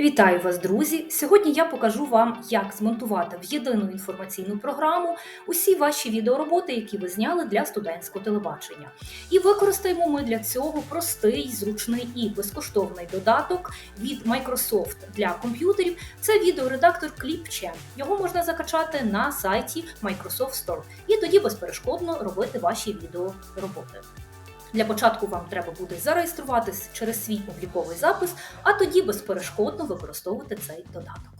Вітаю вас, друзі! Сьогодні я покажу вам, як змонтувати в єдину інформаційну програму усі ваші відеороботи, які ви зняли для студентського телебачення. І використаємо ми для цього простий, зручний і безкоштовний додаток від Microsoft для комп'ютерів. Це відеоредактор ClipChamp. Його можна закачати на сайті Microsoft Store і тоді безперешкодно робити ваші відеороботи. Для початку вам треба буде зареєструватись через свій обліковий запис, а тоді безперешкодно використовувати цей додаток.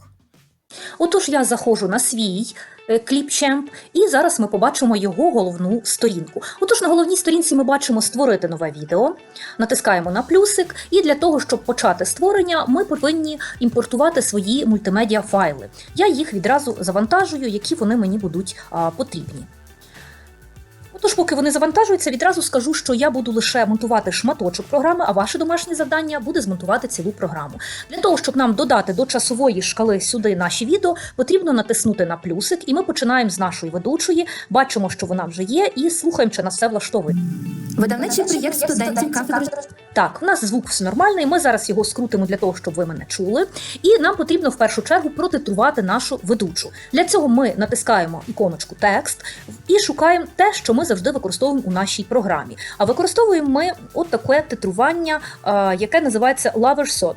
Отож, я заходжу на свій ClipChamp, і зараз ми побачимо його головну сторінку. Отож, на головній сторінці ми бачимо створити нове відео, натискаємо на плюсик, і для того, щоб почати створення, ми повинні імпортувати свої мультимедіа файли. Я їх відразу завантажую, які вони мені будуть потрібні. Отож, поки вони завантажуються, відразу скажу, що я буду лише монтувати шматочок програми, а ваше домашнє завдання буде змонтувати цілу програму. Для того, щоб нам додати до часової шкали сюди наші відео, потрібно натиснути на плюсик, і ми починаємо з нашої ведучої, бачимо, що вона вже є, і слухаємо, чи нас все влаштовує. Видавничий проєкт студентів кафедри Так, у нас звук все нормальний. Ми зараз його скрутимо для того, щоб ви мене чули. І нам потрібно в першу чергу протитрувати нашу ведучу. Для цього ми натискаємо іконочку текст і шукаємо те, що ми завжди використовуємо у нашій програмі. А використовуємо ми от таке титрування, е, яке називається Loversot.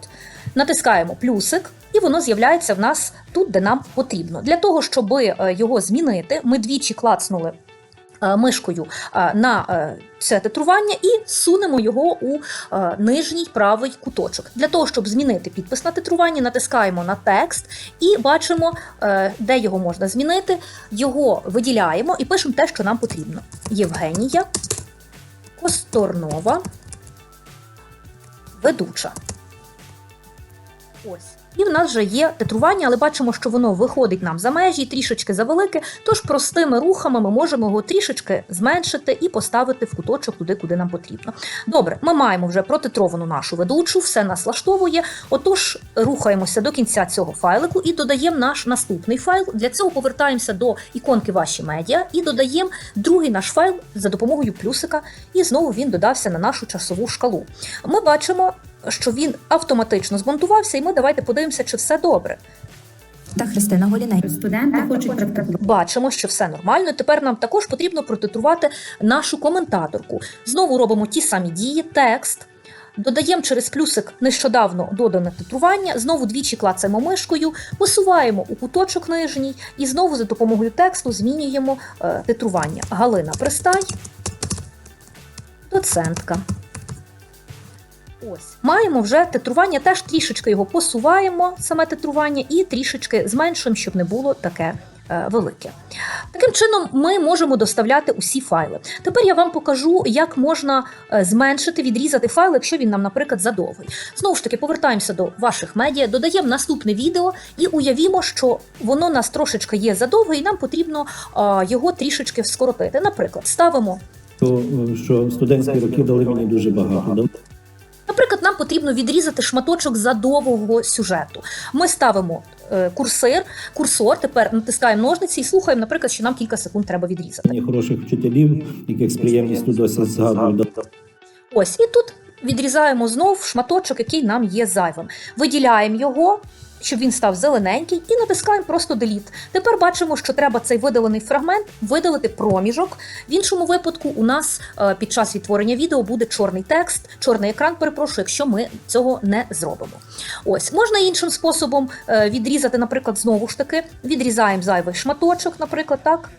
Натискаємо плюсик, і воно з'являється в нас тут, де нам потрібно. Для того, щоб е, його змінити, ми двічі клацнули мишкою е, на е, це титрування і сунемо його у е, нижній правий куточок. Для того, щоб змінити підпис на титрування, натискаємо на текст і бачимо, е, де його можна змінити. Його виділяємо і пишемо те, що нам потрібно. Євгенія Косторнова, ведуча. Ось. І в нас вже є титрування, але бачимо, що воно виходить нам за межі, трішечки завелике. Тож простими рухами ми можемо його трішечки зменшити і поставити в куточок туди, куди нам потрібно. Добре, ми маємо вже протитровану нашу ведучу, все нас влаштовує. Отож, рухаємося до кінця цього файлику і додаємо наш наступний файл. Для цього повертаємося до іконки ваші медіа і додаємо другий наш файл за допомогою плюсика, і знову він додався на нашу часову шкалу. Ми бачимо, що він автоматично змонтувався, і ми давайте подивимося, чи все добре. та Христина Голіней. Студенти хочуть практикувати. Бачимо, що все нормально. Тепер нам також потрібно протитрувати нашу коментаторку. Знову робимо ті самі дії, текст. Додаємо через плюсик нещодавно додане титрування, знову двічі клацаємо мишкою, посуваємо у куточок нижній і знову за допомогою тексту змінюємо е, титрування. Галина Пристай, доцентка. Ось маємо вже титрування, теж трішечки його посуваємо, саме титрування, і трішечки зменшуємо, щоб не було таке е, велике. Таким чином, ми можемо доставляти усі файли. Тепер я вам покажу, як можна е, зменшити, відрізати файл, якщо він нам, наприклад, задовгий. Знову ж таки, повертаємося до ваших медіа, додаємо наступне відео і уявімо, що воно нас трошечки є задовге, і нам потрібно е, його трішечки скоротити. Наприклад, ставимо То, що студентські роки дали мені дуже багато. Наприклад, нам потрібно відрізати шматочок задового сюжету. Ми ставимо е, курсир, курсор, тепер натискаємо ножниці і слухаємо, наприклад, що нам кілька секунд треба відрізати. Мені хороших вчителів, яких з приємністю досі згадую. Ось і тут відрізаємо знов шматочок, який нам є зайвим. Виділяємо його. Щоб він став зелененький, і натискаємо просто Delete. Тепер бачимо, що треба цей видалений фрагмент видалити проміжок. В іншому випадку у нас е, під час відтворення відео буде чорний текст, чорний екран, перепрошую, якщо ми цього не зробимо. Ось можна іншим способом е, відрізати, наприклад, знову ж таки, відрізаємо зайвий шматочок, наприклад, так.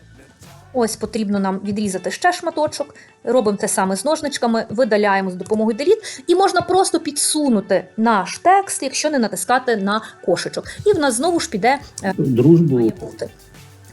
Ось потрібно нам відрізати ще шматочок. Робимо те саме з ножничками, видаляємо з допомогою деліт. і можна просто підсунути наш текст, якщо не натискати на кошечок. І в нас знову ж піде е, Дружбу має бути.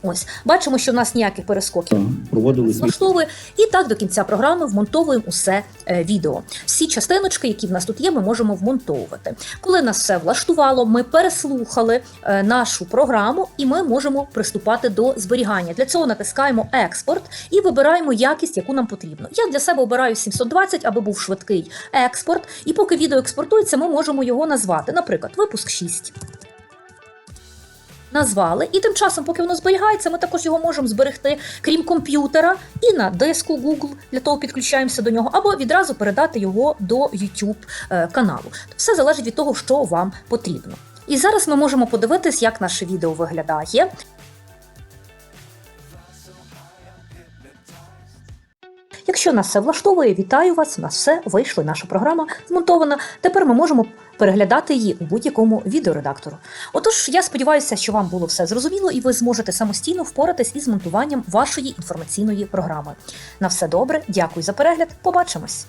Ось бачимо, що в нас ніяких перескоків проводили влаштовує. І так до кінця програми вмонтовуємо усе е, відео. Всі частиночки, які в нас тут є, ми можемо вмонтовувати. Коли нас все влаштувало, ми переслухали е, нашу програму, і ми можемо приступати до зберігання. Для цього натискаємо експорт і вибираємо якість, яку нам потрібно. Я для себе обираю 720, аби був швидкий експорт. І поки відео експортується, ми можемо його назвати. Наприклад, випуск 6 назвали, і тим часом, поки воно зберігається, ми також його можемо зберегти, крім комп'ютера, і на диску Google, для того підключаємося до нього, або відразу передати його до YouTube е, каналу. Все залежить від того, що вам потрібно. І зараз ми можемо подивитись, як наше відео виглядає. Якщо нас все влаштовує, вітаю вас. У нас все вийшло, наша програма змонтована. Тепер ми можемо переглядати її у будь-якому відеоредактору. Отож, я сподіваюся, що вам було все зрозуміло, і ви зможете самостійно впоратись із монтуванням вашої інформаційної програми. На все добре, дякую за перегляд. Побачимось!